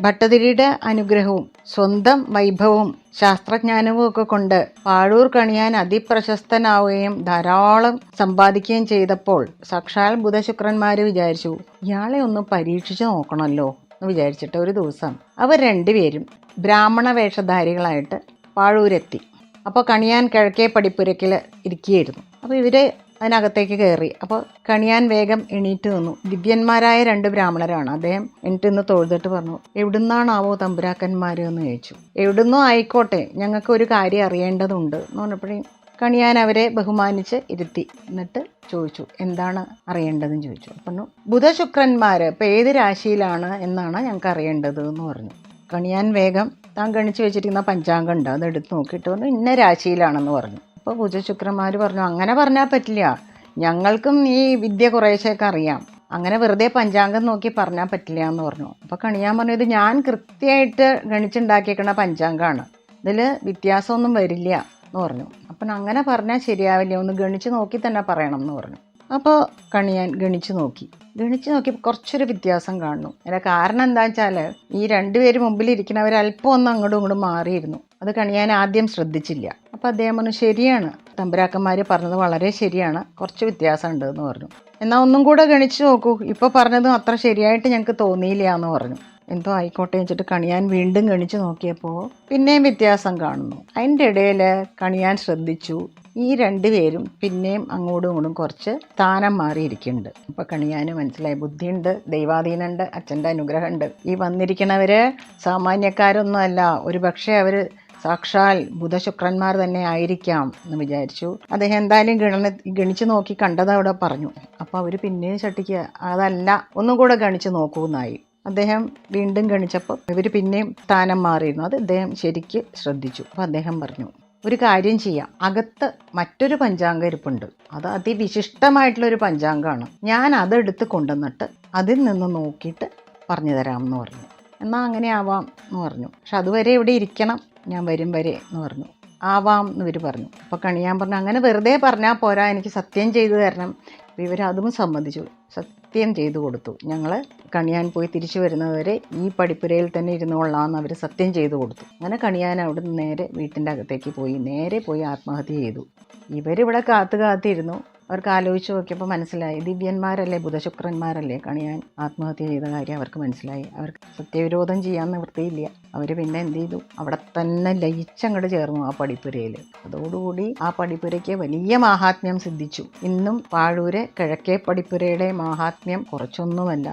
ഭട്ടതിരിയുടെ അനുഗ്രഹവും സ്വന്തം വൈഭവവും ശാസ്ത്രജ്ഞാനവും ഒക്കെ കൊണ്ട് പാഴൂർ കണിയാൻ അതിപ്രശസ്തനാവുകയും ധാരാളം സമ്പാദിക്കുകയും ചെയ്തപ്പോൾ സാക്ഷാൽ ബുധശുക്രന്മാർ വിചാരിച്ചു ഇയാളെ ഒന്ന് പരീക്ഷിച്ചു നോക്കണമല്ലോ എന്ന് വിചാരിച്ചിട്ട് ഒരു ദിവസം അവർ രണ്ടുപേരും ബ്രാഹ്മണ വേഷധാരികളായിട്ട് പാഴൂരെത്തി. അപ്പോൾ കണിയാൻ കിഴക്കേ പടിപ്പുരക്കിൽ ഇരിക്കുകയായിരുന്നു. അപ്പോൾ ഇവർ അതിനകത്തേക്ക് കയറി. അപ്പോൾ കണിയാൻ വേഗം എണീറ്റ് നിന്നു. ദിവ്യന്മാരായ രണ്ട് ബ്രാഹ്മണരാണ്. അദ്ദേഹം എണീറ്റ് നിന്ന് തൊഴുതിട്ട് പറഞ്ഞു എവിടുന്നാണാവോ തമ്പുരാക്കന്മാർ എന്ന് ചോദിച്ചു. എവിടുന്നോ ആയിക്കോട്ടെ ഞങ്ങൾക്ക് ഒരു കാര്യം അറിയേണ്ടതുണ്ട് എന്ന് പറഞ്ഞപ്പോഴേ കണിയാൻ അവരെ ബഹുമാനിച്ച് ഇരുത്തി. എന്നിട്ട് ചോദിച്ചു എന്താണ് അറിയേണ്ടതെന്ന് ചോദിച്ചു? പറഞ്ഞു ബുധശുക്രന്മാർ ഇപ്പം ഏത് രാശിയിലാണ് എന്നാണ് ഞങ്ങൾക്ക് അറിയേണ്ടത് എന്ന് പറഞ്ഞു. കണിയാൻ വേഗം താൻ ഗണിച്ച് വെച്ചിരിക്കുന്ന പഞ്ചാംഗം ഉണ്ട്. അത് എടുത്ത് നോക്കിയിട്ട് പറഞ്ഞു ഇന്ന രാശിയിലാണെന്ന് പറഞ്ഞു. അപ്പോൾ ഭുജശുക്രന്മാർ പറഞ്ഞു അങ്ങനെ പറഞ്ഞാൽ പറ്റില്ല. ഞങ്ങൾക്കും ഈ വിദ്യ കുറേശ്ശെയൊക്കെ അറിയാം. അങ്ങനെ വെറുതെ പഞ്ചാംഗം നോക്കി പറഞ്ഞാൽ പറ്റില്ല എന്ന് പറഞ്ഞു. അപ്പോൾ കണിയാൻ പറഞ്ഞു ഇത് ഞാൻ കൃത്യമായിട്ട് ഗണിച്ചുണ്ടാക്കിയേക്കണ പഞ്ചാംഗമാണ് ഇതിൽ വ്യത്യാസമൊന്നും വരില്ല എന്ന് പറഞ്ഞു. അപ്പം അങ്ങനെ പറഞ്ഞാൽ ശരിയാവില്ല. ഒന്ന് ഗണിച്ച് നോക്കി തന്നെ പറയണം എന്ന് പറഞ്ഞു. അപ്പോൾ കണിയാൻ ഗണിച്ച് നോക്കി. ഗണിച്ച് നോക്കി കുറച്ചൊരു വ്യത്യാസം കാണുന്നു. അതിന്റെ കാരണം എന്താ വെച്ചാൽ ഈ രണ്ടുപേര് മുമ്പിൽ ഇരിക്കുന്നവർ അല്പം ഒന്ന് അങ്ങോട്ടും ഇങ്ങോട്ടും മാറിയിരുന്നു. അത് കണിയാൻ ആദ്യം ശ്രദ്ധിച്ചില്ല. അപ്പോൾ അദ്ദേഹം പറഞ്ഞു ശരിയാണ്. തമ്പുരാക്കന്മാർ പറഞ്ഞത് വളരെ ശരിയാണ്. കുറച്ച് വ്യത്യാസമുണ്ട് എന്ന് പറഞ്ഞു. എന്നാൽ ഒന്നും കൂടെ ഗണിച്ച് നോക്കൂ. ഇപ്പോൾ പറഞ്ഞതും അത്ര ശരിയായിട്ട് ഞങ്ങൾക്ക് തോന്നിയില്ല എന്ന് പറഞ്ഞു. എന്തോ ആയിക്കോട്ടെ വെച്ചിട്ട് കണിയാൻ വീണ്ടും ഗണിച്ച് നോക്കിയപ്പോൾ പിന്നെയും വ്യത്യാസം കാണുന്നു. അതിന്റെ ഇടയിൽ കണിയാൻ ശ്രദ്ധിച്ചു. ഈ രണ്ടുപേരും പിന്നെയും അങ്ങോട്ടും ഇങ്ങോട്ടും കുറച്ച് സ്ഥാനം മാറിയിരിക്കുന്നുണ്ട്. അപ്പോൾ കണിയാന് മനസ്സിലായി ബുദ്ധിയുണ്ട് ദൈവാധീനമുണ്ട് അച്ഛന്റെ അനുഗ്രഹമുണ്ട്. ഈ വന്നിരിക്കണവർ സാമാന്യക്കാരൊന്നും അല്ല ഒരു പക്ഷേ അവർ സാക്ഷാൽ ബുധശുക്രന്മാർ തന്നെ ആയിരിക്കാം എന്ന് വിചാരിച്ചു. അദ്ദേഹം എന്തായാലും ഗണന ഗണിച്ച് നോക്കി കണ്ടത് അവിടെ പറഞ്ഞു. അപ്പോൾ അവർ പിന്നെയും ചട്ടിക്ക് അതല്ല ഒന്നും കൂടെ ഗണിച്ച് നോക്കൂന്നായി അദ്ദേഹം വീണ്ടും ഗണിച്ചപ്പോൾ ഇവർ പിന്നെയും സ്ഥാനം മാറിയിരുന്നു. അത് അദ്ദേഹം ശരിക്ക് ശ്രദ്ധിച്ചു. അപ്പോൾ അദ്ദേഹം പറഞ്ഞു ഒരു കാര്യം ചെയ്യാം. അകത്ത് മറ്റൊരു പഞ്ചാംഗം ഇരിപ്പുണ്ട്. അത് അതിവിശിഷ്ടമായിട്ടുള്ളൊരു പഞ്ചാംഗമാണ്. ഞാൻ അതെടുത്ത് കൊണ്ടുവന്നിട്ട് അതിൽ നിന്ന് നോക്കിയിട്ട് പറഞ്ഞു തരാമെന്ന് പറഞ്ഞു. എന്നാൽ അങ്ങനെ ആവാം എന്ന് പറഞ്ഞു. പക്ഷെ അതുവരെ ഇവിടെ ഇരിക്കണം. ഞാൻ വരും വരെ എന്ന് പറഞ്ഞു. ആവാം എന്ന് ഇവർ പറഞ്ഞു. അപ്പോൾ കണിയാൻ പറഞ്ഞു അങ്ങനെ വെറുതെ പറഞ്ഞാൽ പോരാ എനിക്ക് സത്യം ചെയ്തു തരണം. ഇവർ അതും സമ്മതിച്ചു. സത്യം ചെയ്തു കൊടുത്തു. ഞങ്ങൾ കണിയാൻ പോയി തിരിച്ചു വരുന്നതുവരെ ഈ പടിപ്പുരയിൽ തന്നെ ഇരുന്നോളാമെന്ന് അവർ സത്യം ചെയ്തു കൊടുത്തു. അങ്ങനെ കണിയാൻ അവിടെ നിന്ന് നേരെ വീട്ടിന്റെ അകത്തേക്ക് പോയി. നേരെ പോയി ആത്മഹത്യ ചെയ്തു. ഇവരിവിടെ കാത്തു കാത്തിരുന്നു. അവർക്ക് ആലോചിച്ച് നോക്കിയപ്പോൾ മനസ്സിലായി. ദിവ്യന്മാരല്ലേ ബുധശുക്രന്മാരല്ലേ കണിയാൻ ആത്മഹത്യ ചെയ്ത കാര്യം അവർക്ക് മനസ്സിലായി. അവർക്ക് സത്യവിരോധം ചെയ്യാൻ നിവൃത്തിയില്ല. അവർ പിന്നെ എന്ത് ചെയ്തു? അവിടെ തന്നെ ലയിച്ചങ്ങോട്ട് ചേർന്നു ആ പടിപ്പുരയിൽ അതോടുകൂടി ആ പടിപ്പുരയ്ക്ക് വലിയ മാഹാത്മ്യം സിദ്ധിച്ചു. ഇന്നും പാഴൂര് കിഴക്കേ പടിപ്പുരയുടെ മാഹാത്മ്യം കുറച്ചൊന്നുമല്ല.